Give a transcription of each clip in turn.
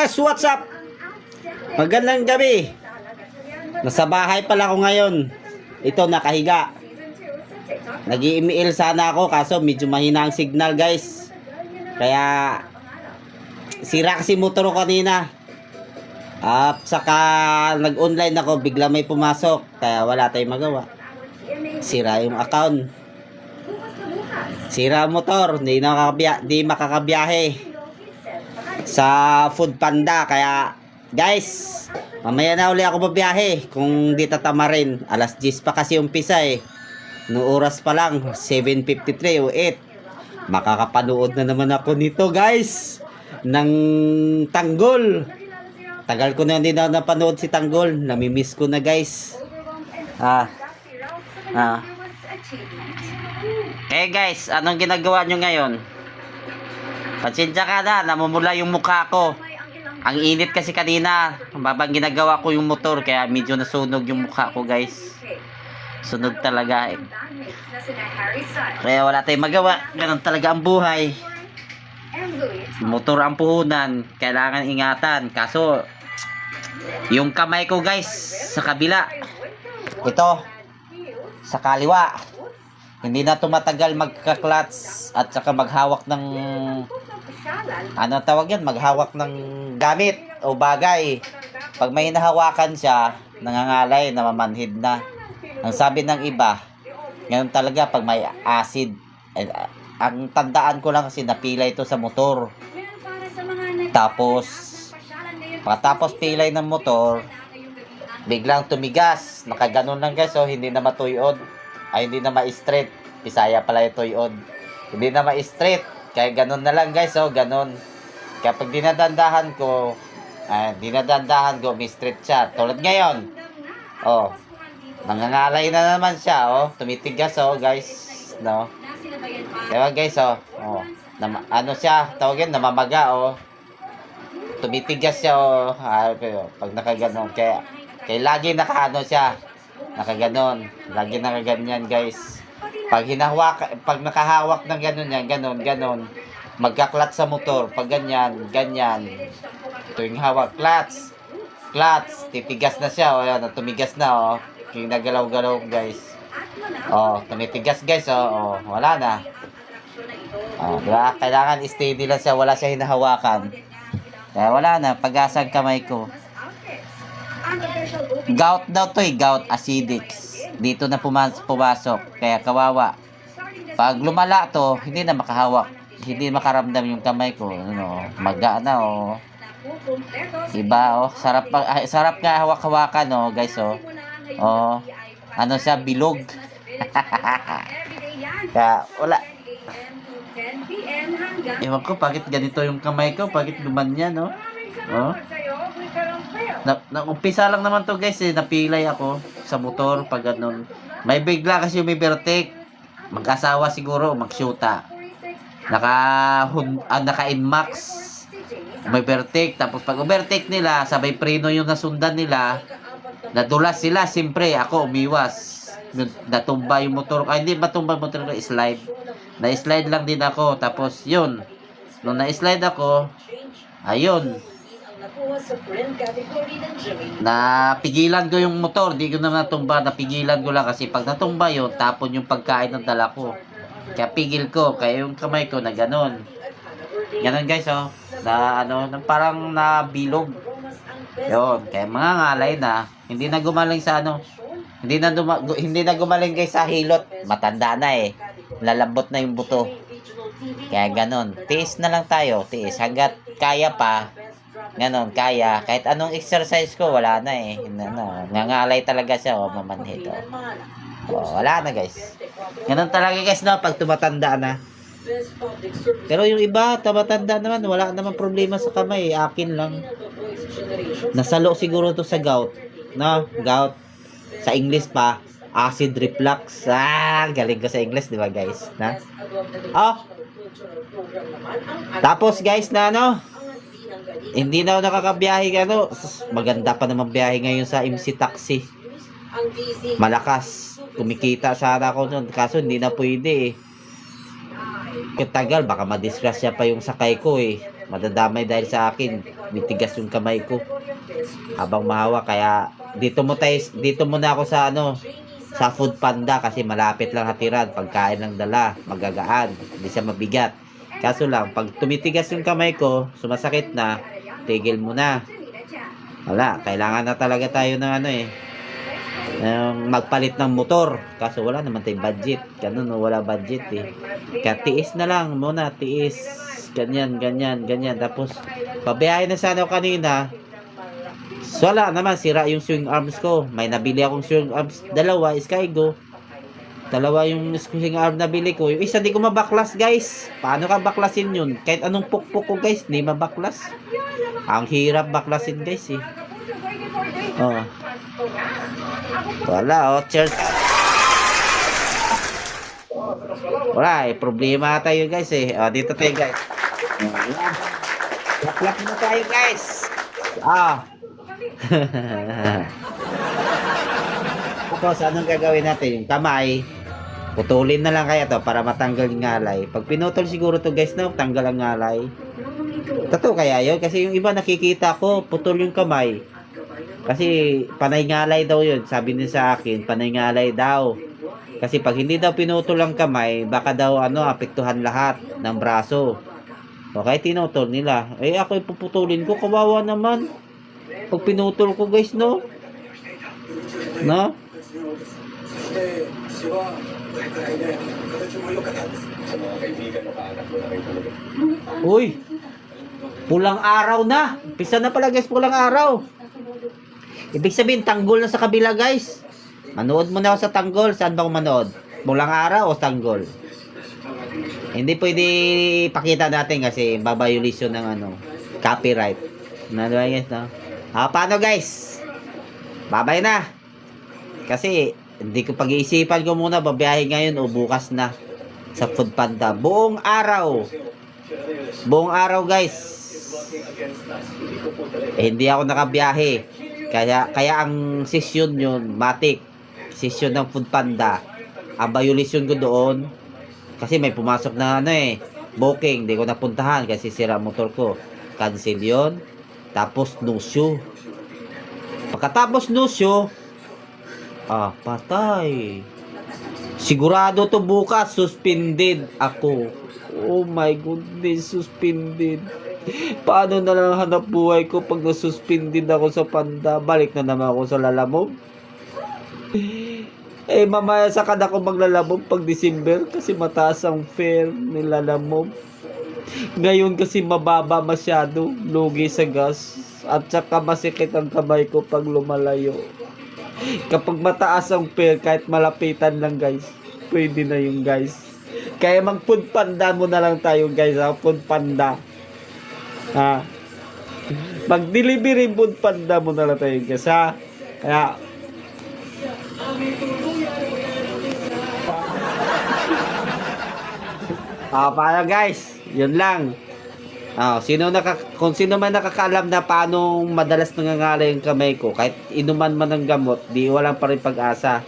guys, what's up? Magandang gabi. Nasa bahay pala ako ngayon. Ito, nakahiga. nag email sana ako kaso medyo mahina ang signal guys. Kaya sira kasi motor ko kanina. At saka nag-online ako, bigla may pumasok. Kaya wala tayong magawa. Sira yung account. Sira motor, hindi nakakabya, di makakabiyahe sa Food Panda. Kaya guys mamaya na uli ako babiyahe kung di tatamarin alas 10 pa kasi umpisa eh. No oras pa lang 7.53 o 8 makakapanood na naman ako nito guys ng Tanggol. Tagal ko na hindi na napanood si Tanggol. Namimiss ko na guys. Ah ah. Eh guys anong ginagawa nyo ngayon Pasensya ka na, namumula yung mukha ko. Ang init kasi kanina, babang ginagawa ko yung motor, kaya medyo nasunog yung mukha ko guys. Sunog talaga eh. Kaya wala tayong magawa, ganun talaga ang buhay. Motor ang puhunan, kailangan ingatan. Kaso, yung kamay ko guys, sa kabila. Ito, sa kaliwa. Hindi na tumatagal magka-clutch at saka maghawak ng ano tawag yan, maghawak ng gamit o bagay. Pag may nahawakan siya, nangangalay, namamanhid na. Ang sabi ng iba, ganun talaga pag may acid. Eh, ang tandaan ko lang kasi napila ito sa motor. Tapos, pagkatapos pilay ng motor, biglang tumigas. Nakaganon lang guys, so hindi na matuyod. Ay, hindi na ma-straight. Pisaya pala yung tuyod. Hindi na ma-straight. Kaya ganun na lang guys, oh, ganun. Kaya pag dinadandahan ko, ay, dinadandahan ko, may straight siya. Tulad ngayon. Oh, nangangalay na naman siya, oh. Tumitigas, oh, guys. No? Diba guys, oh. oh. Nam- ano siya, tawagin, namamaga, oh. Tumitigas siya, oh. Ah, pero pag nakaganon, kaya, kaya lagi nakaano siya. Nakaganon. Lagi nakaganyan, guys. Pag hinahawak, pag nakahawak ng ganun yan, ganon, ganon, magkaklat sa motor. Pag ganyan, ganyan. Tuwing hawak, clutch. Clutch, titigas na siya. O, yan, tumigas na, oh. Yung nagalaw-galaw, guys. Oh, tumitigas, guys, oh. oh wala na. Oh, diba? Kailangan steady lang siya, wala siya hinahawakan. Kaya wala na, pag-asa ang kamay ko. Gout daw to eh, gout acidics. Dito na pumas pumasok, kaya kawawa. Pag lumala to, hindi na makahawak. Hindi makaramdam yung kamay ko. Ano, maga na oh. Iba oh, sarap pa- ay, sarap nga hawak-hawakan oh, guys oh. Oh. Ano siya bilog. kaya wala. Ewan ko, bakit ganito yung kamay ko? Bakit gumanyan, no? Oh. Na, na, umpisa lang naman to guys eh, napilay ako sa motor pag ganun. May bigla kasi may bertek. Mag-asawa siguro, magsyuta. Naka, hun, ah, naka inmax. May bertek. Tapos pag overtake nila, sabay preno yung nasundan nila. Nadulas sila, siyempre ako umiwas. Natumba yung motor ko. Ay, hindi matumba yung motor slide. Na-slide lang din ako. Tapos yun. Nung na-slide ako, ayun, Napigilan ko yung motor, di ko na natumba, napigilan ko lang kasi pag natumba yun, tapon yung pagkain ng dala ko. Kaya pigil ko, kaya yung kamay ko na ganon. Ganon guys, oh. Na ano, parang nabilog. Yun, kaya mga ngalay na, hindi na gumaling sa ano, hindi na, hindi na gumaling guys sa hilot. Matanda na eh. Lalambot na yung buto. Kaya ganon. Tiis na lang tayo, tiis. Hanggat kaya pa, Ganon, kaya. Kahit anong exercise ko, wala na eh. Ano, nangalay talaga siya, oh, mamanhid. Oh. Oh, wala na guys. Ganon talaga guys, no, pag tumatanda na. Pero yung iba, tumatanda naman, wala naman problema sa kamay. Akin lang. Nasalo siguro to sa gout. No, gout. Sa English pa, acid reflux. Ah, galing ko sa English, di ba guys? Na? Oh. Tapos guys, na ano, hindi na ako nakakabiyahe ano. Maganda pa naman biyahe ngayon sa MC Taxi. Malakas. Kumikita sana ako nun. Kaso hindi na pwede eh. Katagal, baka madisgrasya pa yung sakay ko eh. Madadamay dahil sa akin. Mitigas yung kamay ko. Habang mahawa. Kaya dito mo tayo, dito muna ako sa ano, sa food panda kasi malapit lang hatiran. Pagkain lang dala. Magagaan. Hindi siya mabigat. Kaso lang, pag tumitigas yung kamay ko, sumasakit na, tigil mo na. Wala, kailangan na talaga tayo ng ano eh. ng magpalit ng motor. Kaso wala naman tayong budget. Ganun, wala budget eh. Kaya tiis na lang muna, tiis. Ganyan, ganyan, ganyan. Tapos, pabiyahe na sana ako kanina. So, wala naman, sira yung swing arms ko. May nabili akong swing arms, dalawa, Skygo. Dalawa yung swing arm na bili ko. Yung isa di ko mabaklas, guys. Paano ka baklasin yun? Kahit anong pukpuk ko, guys, di mabaklas. Ang hirap baklasin, guys, eh. Oh. Wala, oh, cheers. Wala, eh, problema tayo, guys, eh. Oh, dito tayo, guys. Laklak mo tayo, guys. Ah. Tapos, anong gagawin natin? Yung kamay, putulin na lang kaya to para matanggal yung ngalay. Pag pinutol siguro to guys na, tanggal ang ngalay. Totoo kaya yun? Kasi yung iba nakikita ko, putol yung kamay. Kasi panay ngalay daw yun. Sabi niya sa akin, panay ngalay daw. Kasi pag hindi daw pinutol ang kamay, baka daw ano, apektuhan lahat ng braso. O kaya tinutol nila. Eh ako ipuputulin ko, kawawa naman. Pag pinutol ko guys, no? No? Sa mga kaibigan o kaanak mo na kayo talaga. Uy! Pulang araw na. Pisa na pala guys, pulang araw. Ibig sabihin, tanggol na sa kabila guys. Manood muna ako sa tanggol. Saan ba ako manood? Pulang araw o tanggol? Hindi pwede pakita natin kasi babayulisyon ng ano, copyright. Ano ba guys, no? Ah, paano guys? Babay na. Kasi hindi ko pag-iisipan ko muna babiyahe ngayon o bukas na sa Food Panda. Buong araw. Buong araw guys. Eh, hindi ako nakabiyahe. Kaya kaya ang session yun, matik. Session ng Food Panda. Ang violation ko doon kasi may pumasok na ano eh, booking, hindi ko napuntahan kasi sira motor ko. Cancel yun. Tapos no show. Pagkatapos no show, ah, patay. Sigurado to bukas, suspended ako. Oh my goodness, suspended. Paano na lang hanap buhay ko pag nasuspended ako sa panda? Balik na naman ako sa lalamog. Eh, mamaya sa kada ko maglalamog pag December kasi mataas ang fare ni lalamog. Ngayon kasi mababa masyado, lugi sa gas. At saka masikit ang kamay ko pag lumalayo. Kapag mataas ang fare, kahit malapitan lang guys, pwede na yung guys. Kaya mag food panda mo na lang tayo guys, ha? food panda. Ha? Mag delivery food panda mo na lang tayo guys, ha? Kaya, Ah, paano guys? Yun lang. Ah, sino naka kung sino man nakakaalam na paano madalas nangangalay yung kamay ko, kahit inuman man ng gamot, di walang pa rin pag-asa.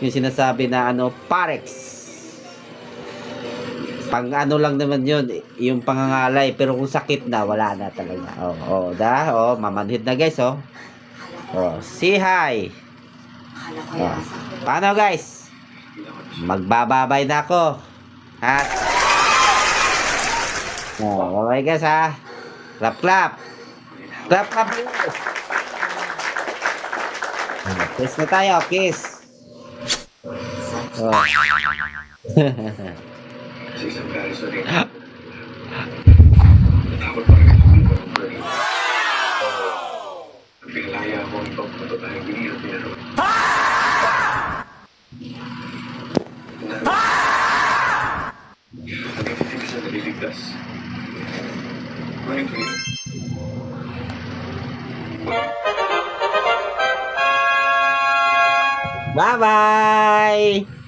Yung sinasabi na ano, Parex. Pang ano lang naman yun, yung pangangalay. Pero kung sakit na, wala na talaga. Oh, oh, da, oh, mamanhid na guys, oh. Oh, say hi. Oh. Paano guys? Magbababay na ako. Ha? Oh, okay guys ha. Clap clap. Clap clap. Kiss na tayo, kiss. Oh. sa rin ako pinalaya ako ng pagpapatayang biniro pero Hanggang hindi siya naliligtas. Bye-bye!